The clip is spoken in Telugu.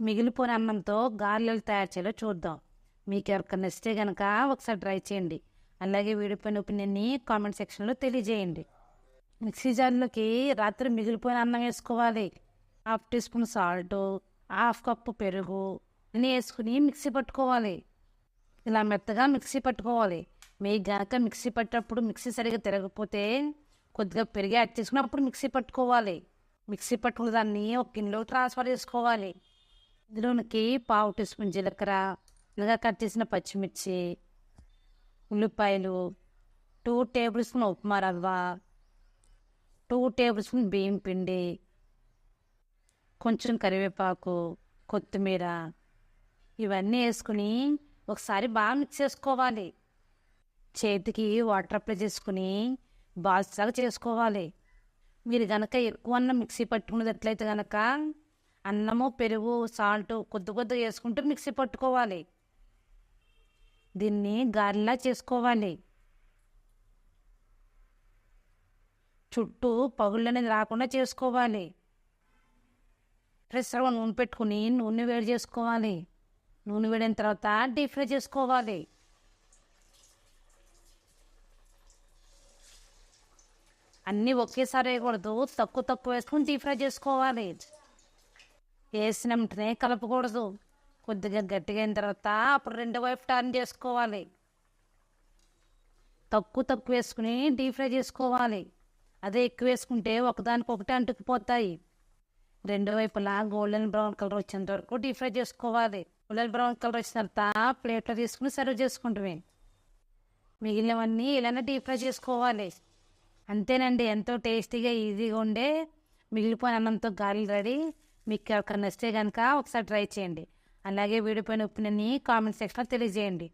మిగిలిపోయిన అన్నంతో గారెలు తయారు చేయాలో చూద్దాం. మీకు ఎవరికైనా నచ్చితే కనుక ఒకసారి ట్రై చేయండి. అలాగే వీడిపోయిన ఒపీనియన్ని కామెంట్ సెక్షన్లో తెలియజేయండి. మిక్సీ జార్లోకి రాత్రి మిగిలిపోయిన అన్నం వేసుకోవాలి. Half teaspoon salt half cup పెరుగు అన్నీ వేసుకుని మిక్సీ పట్టుకోవాలి. ఇలా మెత్తగా మిక్సీ పట్టుకోవాలి. మీకు గనక మిక్సీ పట్టేటప్పుడు మిక్సీ సరిగా తిరగకపోతే కొద్దిగా పెరిగి యాడ్ చేసుకుని అప్పుడు మిక్సీ పట్టుకోవాలి. మిక్సీ పట్టుకున్న దాన్ని ఒక గిన్నెలోకి ట్రాన్స్ఫర్ చేసుకోవాలి. ఇందులోనికి పావు టీ స్పూన్ జీలకర్ర ఇలా కట్ చేసిన పచ్చిమిర్చి ఉల్లిపాయలు టూ టేబుల్ స్పూన్ ఉప్మా రవ్వ టూ టేబుల్ స్పూన్ బియ్యం పిండి కొంచెం కరివేపాకు కొత్తిమీర ఇవన్నీ వేసుకుని ఒకసారి బాగా మిక్స్ చేసుకోవాలి. చేతికి వాటర్ అప్లై చేసుకుని బాల్స్ చేసుకోవాలి. మీరు కనుక ఎక్కువ అన్నం మిక్సీ పట్టుకున్నట్లయితే కనుక అన్నము పెరుగు సాల్ట్ కొద్ది కొద్దిగా వేసుకుంటూ మిక్సీ పట్టుకోవాలి. దీన్ని గారెలా చేసుకోవాలి? చుట్టూ పగుళ్ళు అనేది రాకుండా చేసుకోవాలి. ప్రెషర్గా నూనె పెట్టుకుని నూనె వేడి చేసుకోవాలి. నూనె వేడిన తర్వాత డీప్ ఫ్రై చేసుకోవాలి. అన్నీ ఒకేసారి వేయకూడదు తక్కువ తక్కువ వేసుకుని డీప్ ఫ్రై చేసుకోవాలి. వేసిన వెంటనే కలపకూడదు. కొద్దిగా గట్టిగా అయిన తర్వాత అప్పుడు రెండో వైపు టర్న్ చేసుకోవాలి. తక్కువ తక్కువ వేసుకుని డీప్ ఫ్రై చేసుకోవాలి. అదే ఎక్కువ వేసుకుంటే ఒకదానికి ఒకటి అంటుకుపోతాయి. రెండు వైపులా గోల్డెన్ బ్రౌన్ కలర్ వచ్చేంత వరకు డీప్ ఫ్రై చేసుకోవాలి. గోల్డెన్ బ్రౌన్ కలర్ వచ్చిన తర్వాత ప్లేట్లో తీసుకుని సర్వ్ చేసుకుంటామే. మిగిలినవన్నీ ఇలానే డీప్ ఫ్రై చేసుకోవాలి. అంతేనండి ఎంతో టేస్టీగా ఈజీగా ఉండే మిగిలిపోయిన అన్నంతో గాలి రెడీ. మీకు ఎవరికైనా నచ్చితే కనుక ఒకసారి ట్రై చేయండి. అలాగే వీడిపోయిన ఒపీనియన్ని కామెంట్ సెక్షన్లో తెలియజేయండి.